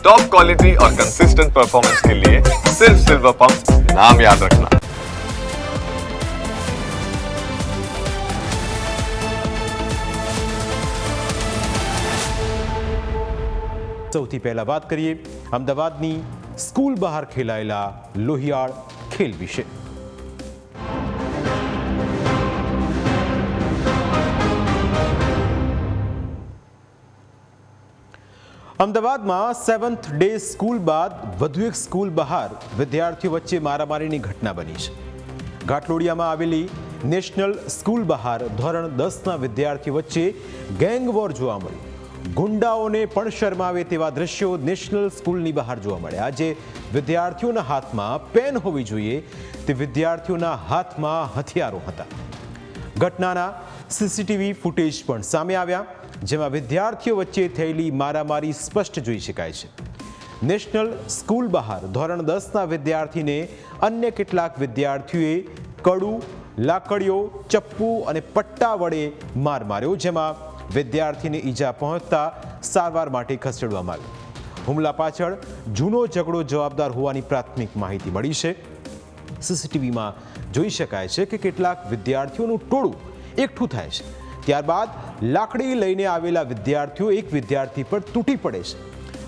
Top quality और consistent performance के लिए सिर्फ सिल्वर पंप नाम याद रखना સૌથી પહેલા વાત કરીએ અમદાવાદની સ્કૂલ બહાર ખેલાયેલા લોહિયાળ ખેલ વિશે અમદાવાદમાં સેવન્થ ડે સ્કૂલ બાદ વધુ એક સ્કૂલ બહાર વિદ્યાર્થીઓ વચ્ચે મારામારીની ઘટના બની છે. ઘાટલોડિયામાં આવેલી નેશનલ સ્કૂલ બહાર ધોરણ દસના વિદ્યાર્થીઓ વચ્ચે ગેંગ વોર જોવા મળ્યું. ગુંડાઓને પણ શરમાવે તેવા દ્રશ્યો નેશનલ સ્કૂલની બહાર જોવા મળ્યા. આજે વિદ્યાર્થીઓના હાથમાં પેન હોવી જોઈએ, તે વિદ્યાર્થીઓના હાથમાં હથિયારો હતા. ઘટનાના સીસીટીવી ફૂટેજ પણ સામે આવ્યા. જેમાં વિદ્યાર્થીઓ વચ્ચે થયેલી મારામારી સ્પષ્ટ જોઈ શકાય છે. નેશનલ સ્કૂલ બહાર ધોરણ દસના વિદ્યાર્થીને અન્ય કેટલાક વિદ્યાર્થીઓએ કડું, લાકડીઓ, ચપ્પુ અને પટ્ટા વડે માર માર્યો, જેમાં વિદ્યાર્થીને ઈજા પહોંચતા સારવાર માટે ખસેડવામાં આવ્યો હુમલા પાછળ જૂનો ઝઘડો જવાબદાર હોવાની પ્રાથમિક માહિતી મળી છે. સીસીટીવીમાં જોઈ શકાય છે કે કેટલાક વિદ્યાર્થીઓનું ટોળું એકઠું થાય છે. ત્યારબાદ લાકડી લઈને આવેલા વિદ્યાર્થીઓ એક વિદ્યાર્થી પર તૂટી પડે છે.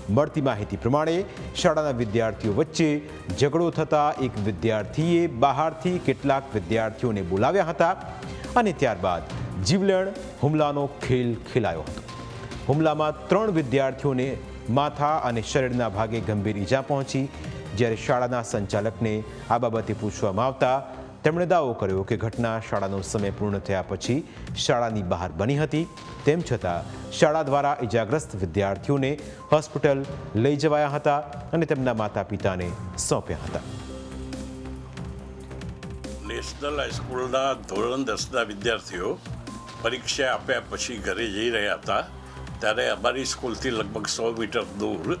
મળતી માહિતી પ્રમાણે શાળાના વિદ્યાર્થીઓ વચ્ચે ઝઘડો થતા એક વિદ્યાર્થીએ બહારથી કેટલાક વિદ્યાર્થીઓને બોલાવ્યા હતા અને ત્યારબાદ જીવલેણ હુમલાનો ખેલ ખેલાયો હતો. હુમલામાં ત્રણ વિદ્યાર્થીઓને માથા અને શરીરના ભાગે ગંભીર ઈજા પહોંચી. જ્યારે શાળાના સંચાલકને આ બાબતે પૂછવામાં આવતા તેમણે દાવો કર્યો કે ઘટના શાળાનો સમય પૂર્ણ થયા પછી શાળાની બહાર બની હતી. તેમ છતાં શાળા દ્વારા ઇજાગ્રસ્ત વિદ્યાર્થીઓને હોસ્પિટલ લઈ જવાયા હતા અને તેમના માતા પિતાને સોંપ્યા હતા. નેશનલ હાઈસ્કૂલના ધોરણ દસના વિદ્યાર્થીઓ પરીક્ષા આપ્યા પછી ઘરે જઈ રહ્યા હતા. ત્યારે અમારી સ્કૂલથી લગભગ સો મીટર દૂર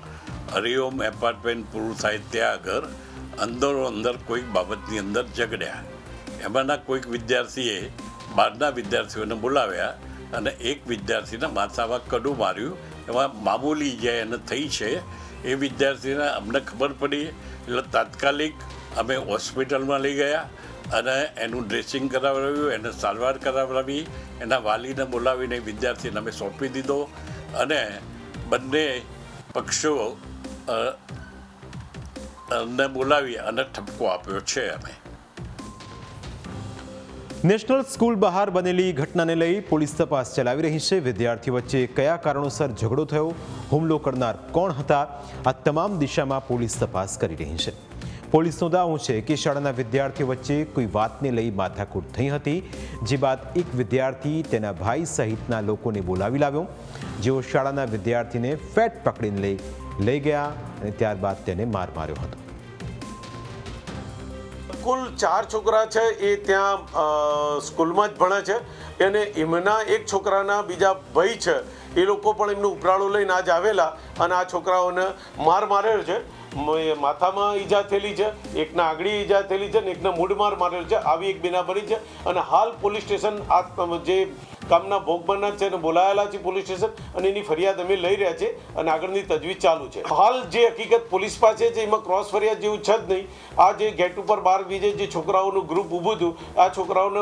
હરિઓમ એપાર્ટમેન્ટ પૂરું થાય ત્યાં આગળ અંદરો અંદર કોઈક બાબતની અંદર ઝઘડ્યા. એમાંના કોઈક વિદ્યાર્થીએ બહારના વિદ્યાર્થીઓને બોલાવ્યા અને એક વિદ્યાર્થીના માથામાં કડું માર્યું. એમાં મામૂલી જે એને થઈ છે, એ વિદ્યાર્થીને અમને ખબર પડી. એટલે તાત્કાલિક અમે હોસ્પિટલમાં લઈ ગયા અને એનું ડ્રેસિંગ કરાવડાવ્યું, એને સારવાર કરાવડાવી, એના વાલીને બોલાવીને વિદ્યાર્થીને અમે સોંપી દીધો. અને બંને પક્ષો ને બોલાવી અને ઠપકો આપ્યો છે અમે. નેશનલ સ્કૂલ બહાર બનેલી ઘટનાને લઈ પોલીસ તપાસ ચલાવી રહી છે. વિદ્યાર્થીઓ વચ્ચે કયા કારણોસર ઝઘડો થયો, હુમલો કરનાર કોણ હતા, આ તમામ દિશામાં પોલીસ તપાસ કરી રહી છે. પોલીસનો દાવો છે કે શાળાના વિદ્યાર્થીઓ વચ્ચે કોઈ વાતને લઈ માથાકૂટ થઈ હતી, જે બાદ એક વિદ્યાર્થી તેના ભાઈ સહિતના લોકોને બોલાવી લાવ્યો. જેઓ શાળાના વિદ્યાર્થીને ફેટ પકડીને લઈ લઈ ગયા અને ત્યારબાદ તેને માર માર્યો હતો. કુલ ચાર છોકરા છે, એ ત્યાં સ્કૂલમાં જ ભણે છે અને એમના એક છોકરાના બીજા ભાઈ છે, એ લોકો પણ એમનું ઉપરાળું લઈને આજ આવેલા અને આ છોકરાઓને માર માર્યો છે. માથામાં ઈજા થયેલી છે, એકના આગળી ઈજા થયેલી છે અને એકના મૂઢ માર મારેલ છે, આવી એક બની છે અને હાલ પોલીસ સ્ટેશન આ, જે કામના ભોગ બનનાર છે અને બોલાયેલા છે પોલીસ સ્ટેશન અને એની ફરિયાદ અમે લઈ રહ્યા છે અને આગળની તજવીજ ચાલુ છે. હાલ જે હકીકત પોલીસ પાસે છે, એમાં ક્રોસ ફરિયાદ જેવું છે જ નહીં. આ જે ગેટ ઉપર બાર બીજે જે છોકરાઓનું ગ્રુપ ઊભું હતું, આ છોકરાઓને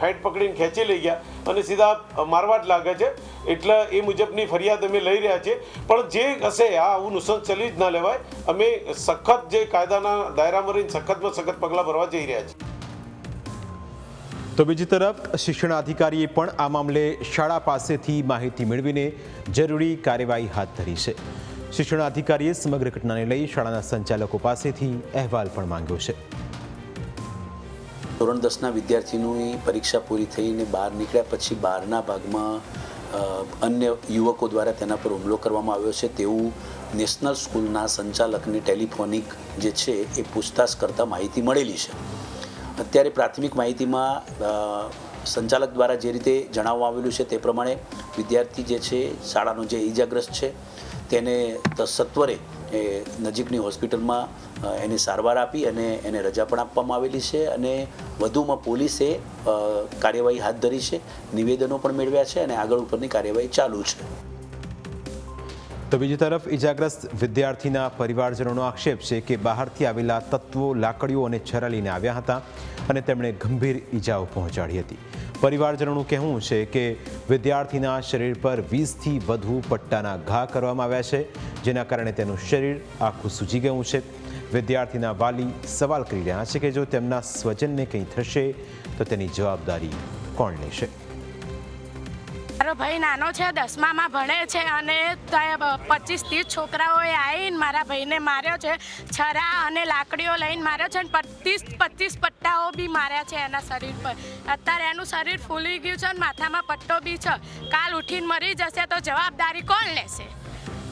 ફેટ પકડીને ખેંચી લઈ ગયા અને સીધા મારવા જ લાગે છે. એટલે એ મુજબની ફરિયાદ અમે લઈ રહ્યા છે. પણ જે હશે, આ આવું નુકસાન ચલી જ ના લેવાય. અમે સખત જે કાયદાના દાયરામાં રહીને સખતમાં સખત પગલાં ભરવા જઈ રહ્યા છીએ. તો બીજી તરફ શિક્ષણાધિકારીએ પણ આ મામલે શાળા પાસેથી માહિતી મેળવીને જરૂરી કાર્યવાહી હાથ ધરી છે. શિક્ષણાધિકારીએ સમગ્ર ઘટનાને લઈ શાળાના સંચાલકો પાસેથી અહેવાલ પણ માંગ્યો છે. ધોરણ દસના વિદ્યાર્થીની પરીક્ષા પૂરી થઈને બહાર નીકળ્યા પછી બહારના ભાગમાં અન્ય યુવકો દ્વારા તેના પર હુમલો કરવામાં આવ્યો છે. તેવું નેશનલ સ્કૂલના સંચાલકને ટેલિફોનિક જે છે એ પૂછતાછ કરતાં માહિતી મળેલી છે. અત્યારે પ્રાથમિક માહિતીમાં સંચાલક દ્વારા જે રીતે જણાવવામાં આવેલું છે તે પ્રમાણે વિદ્યાર્થી જે છે, શાળાનો જે ઈજાગ્રસ્ત છે, તેને સત્વરે એ નજીકની હોસ્પિટલમાં એને સારવાર આપી અને એને રજા પણ આપવામાં આવેલી છે અને વધુમાં પોલીસે કાર્યવાહી હાથ ધરી છે, નિવેદનો પણ મેળવ્યા છે અને આગળ ઉપરની કાર્યવાહી ચાલુ છે. તો બીજી તરફ ઇજાગ્રસ્ત વિદ્યાર્થીના પરિવારજનોનો આક્ષેપ છે કે બહારથી આવેલા તત્વો, લાકડીઓ અને છરા લઈને આવ્યા હતા અને તેમણે ગંભીર ઈજાઓ પહોંચાડી હતી. પરિવારજનોનું કહેવું છે કે વિદ્યાર્થીના શરીર પર વીસથી વધુ પટ્ટાના ઘા કરવામાં આવ્યા છે, જેના કારણે તેનું શરીર આખું સૂજી ગયું છે. વિદ્યાર્થીના વાલી સવાલ કરી રહ્યા છે કે જો તેમના સ્વજનને કંઈ થશે, તો તેની જવાબદારી કોણ લેશે? મારો ભાઈ નાનો છે, દસમામાં ભણે છે અને પચીસ ત્રીસ છોકરાઓએ આવીને મારા ભાઈને માર્યો છે, છરા અને લાકડીઓ લઈને માર્યો છે અને પચીસ પચીસ પટ્ટાઓ બી માર્યા છે એના શરીર પર. અત્યારે એનું શરીર ફૂલી ગયું છે અને માથામાં પટ્ટો બી છે. કાલ ઉઠીને મરી જશે તો જવાબદારી કોણ લેશે?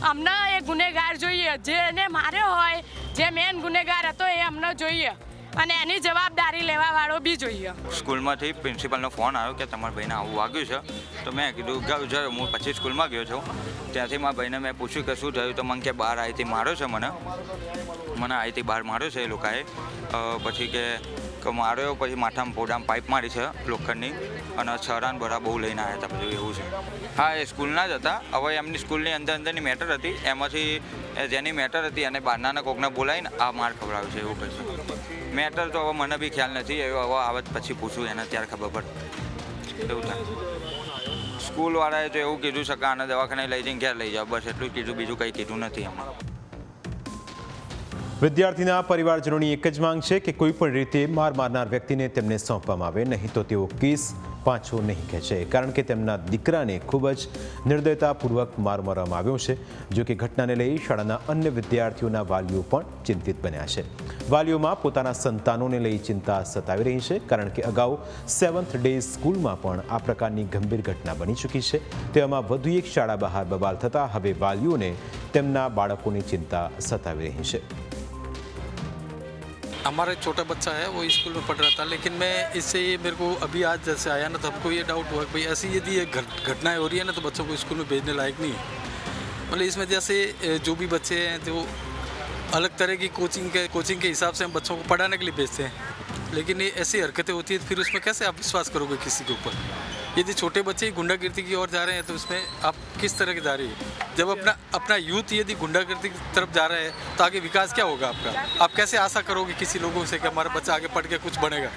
અમને એ ગુનેગાર જોઈએ. જે એને માર્યો હોય, જે મેન ગુનેગાર હતો એ અમને જોઈએ. અને એની જવાબદારી લેવા વાળો બી જોઈએ. સ્કૂલમાંથી પ્રિન્સિપાલનો ફોન આવ્યો કે તમારા ભાઈને આવું વાગ્યું છે. તો મેં કીધું ગયો હું પછી સ્કૂલમાં ગયો છું. ત્યાંથી મારા ભાઈને મેં પૂછ્યું કે શું થયું? તો મને કે બહાર આવીથી માર્યો છે મને. મને આઈથી બહાર માર્યો છે એ લોકોએ. પછી કે માર્યો, પછી માથામાં પોડામ પાઇપ મારી છે લોખંડની. અને છરાન બરા બહુ લઈને આવ્યા હતા, બધું એવું છે. હા, એ સ્કૂલના જ હતા. હવે એમની સ્કૂલની અંદર અંદરની મેટર હતી. એમાંથી જેની મેટર હતી એને બહારના કોકને બોલાવીને આ માર ખવડાવ્યું છે, એવું કહે મેટર તો હવે મને બી ખ્યાલ નથી. એ હવે આવત પછી પૂછું, એને ત્યારે ખબર પડે. એવું થાય. સ્કૂલવાળાએ તો એવું કીધું છે કે આને દવાખાને લઈ જઈને ઘેર લઈ જાઓ. બસ એટલું જ કીધું, બીજું કંઈ કીધું નથી એમાં. વિદ્યાર્થીના પરિવારજનોની એક જ માંગ છે કે કોઈ પણ રીતે માર મારનાર વ્યક્તિને તેમને સોંપવામાં આવે. નહીં તો તેઓ કેસ પાછો નહીં ખેંચે, કારણ કે તેમના દીકરાને ખૂબ જ નિર્દયતાપૂર્વક માર મારવામાં આવ્યો છે, જો કે ઘટનાને લઈ શાળાના અન્ય વિદ્યાર્થીઓના વાલીઓ પણ ચિંતિત બન્યા છે. વાલીઓમાં પોતાના સંતાનોને લઈ ચિંતા સતાવી રહી છે, કારણ કે અગાઉ સેવન્થ ડે સ્કૂલમાં પણ આ પ્રકારની ગંભીર ઘટના બની ચૂકી છે. તેમાં વધુ એક શાળા બહાર બબાલ થતાં હવે વાલીઓને તેમના બાળકોની ચિંતા સતાવી રહી છે. हमारा एक छोटा बच्चा है, वो स्कूल में पढ़ रहा था, लेकिन मैं इससे ये मेरे को अभी आज जैसे आया ना तो हमको ये डाउट हुआ कि भाई ऐसी यदि ये घट- घटनाएँ हो रही है ना तो बच्चों को स्कूल में भेजने लायक नहीं है। मतलब इसमें जैसे जो भी बच्चे हैं, जो अलग तरह की कोचिंग के कोचिंग के हिसाब से हम बच्चों को पढ़ाने के लिए भेजते हैं, लेकिन ये ऐसी हरकतें होती है तो फिर उसमें कैसे आप विश्वास करोगे किसी के ऊपर? यदि छोटे बच्चे ही गुंडागिर्दी की ओर जा रहे हैं तो उसमें आप किस तरह की जा रही है? जब अपना अपना यूथ यदि गुंडागिर्दी की तरफ़ जा रहा है तो आगे विकास क्या होगा आपका? आप कैसे आशा करोगे किसी लोगों से कि हमारा बच्चा आगे पढ़ के कुछ बनेगा?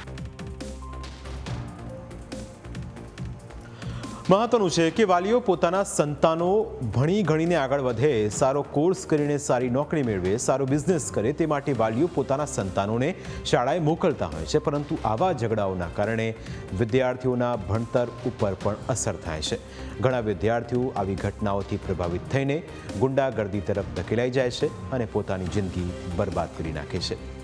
મહત્વનું છે કે વાલીઓ પોતાના સંતાનો ભણી ગણીને આગળ વધે, સારો કોર્સ કરીને સારી નોકરી મેળવે, સારો બિઝનેસ કરે, તે માટે વાલીઓ પોતાના સંતાનોને શાળાએ મોકલતા હોય છે. પરંતુ આવા ઝઘડાઓના કારણે વિદ્યાર્થીઓના ભણતર ઉપર પણ અસર થાય છે. ઘણા વિદ્યાર્થીઓ આવી ઘટનાઓથી પ્રભાવિત થઈને ગુંડાગર્દી તરફ ધકેલાઈ જાય છે અને પોતાની જિંદગી બરબાદ કરી નાખે છે.